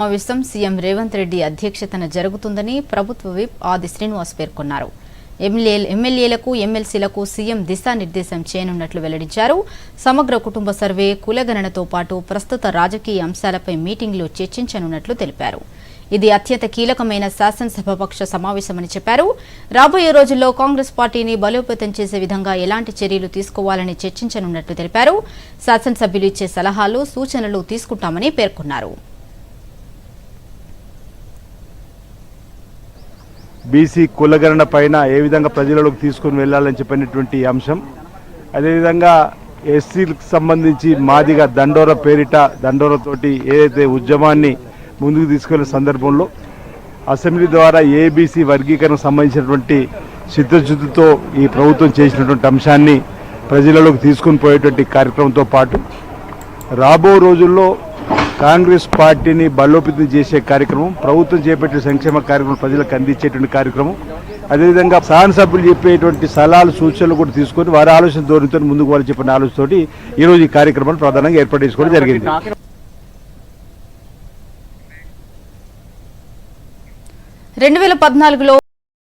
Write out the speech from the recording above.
సమావేశం సీఎం రేవంత్ రెడ్డి అధ్యక్షతన జరుగుతుందని ప్రభుత్వ విప్ ఆది శ్రీనివాస్ పేర్కొన్నారు. ఎమ్మెల్యే ఎమ్మెల్యేలకు ఎమ్మెల్సీలకు సీఎం దిశానిర్దేశం చేయనున్నట్లు వెల్లడించారు. సమగ్ర కుటుంబ సర్వే కులగణనతో పాటు ప్రస్తుత రాజకీయ అంశాలపై మీటింగ్లో చర్చించనున్నట్లు తెలిపారు. ఇది అత్యంత కీలకమైన శాసనసభపక్ష సమావేశమని చెప్పారు. రాబోయే రోజుల్లో కాంగ్రెస్ పార్టీని బలోపేతం చేసే విధంగా ఎలాంటి చర్యలు తీసుకోవాలని చర్చించనున్నట్లు తెలిపారు. శాసనసభ్యులు ఇచ్చే సలహాలు సూచనలు తీసుకుంటామని పేర్కొన్నారు. బీసీ కులగరణ పైన ఏ విధంగా ప్రజలలోకి తీసుకొని వెళ్ళాలని చెప్పినటువంటి అంశం. అదేవిధంగా ఎస్సీలకు సంబంధించి మాదిగా దండోర పేరిట దండోరతోటి ఏదైతే ఉద్యమాన్ని ముందుకు తీసుకెళ్ళిన సందర్భంలో అసెంబ్లీ ద్వారా ఏబీసీ వర్గీకరణకు సంబంధించినటువంటి చిత్తశుద్ధితో ఈ ప్రభుత్వం చేసినటువంటి అంశాన్ని ప్రజలలోకి తీసుకొని పోయేటువంటి కార్యక్రమంతో పాటు రాబో రోజుల్లో కాంగ్రెస్ పార్టీని బలోపేతం చేసే కార్యక్రమం ప్రభుత్వం చేపట్టిన సంక్షేమ కార్యక్రమం ప్రజలకు అందించేటువంటి కార్యక్రమం. అదేవిధంగా శాసనసభ్యులు చెప్పేటువంటి సలహాలు సూచనలు కూడా తీసుకొని వారి ఆలోచన ధోరణితో ముందుకు వాళ్ళు చెప్పిన ఆలోచనతో ఈ రోజు ఈ కార్యక్రమాన్ని ప్రధానంగా ఏర్పాటు చేసుకోవడం జరిగింది. రెండు వేల పద్నాలుగులో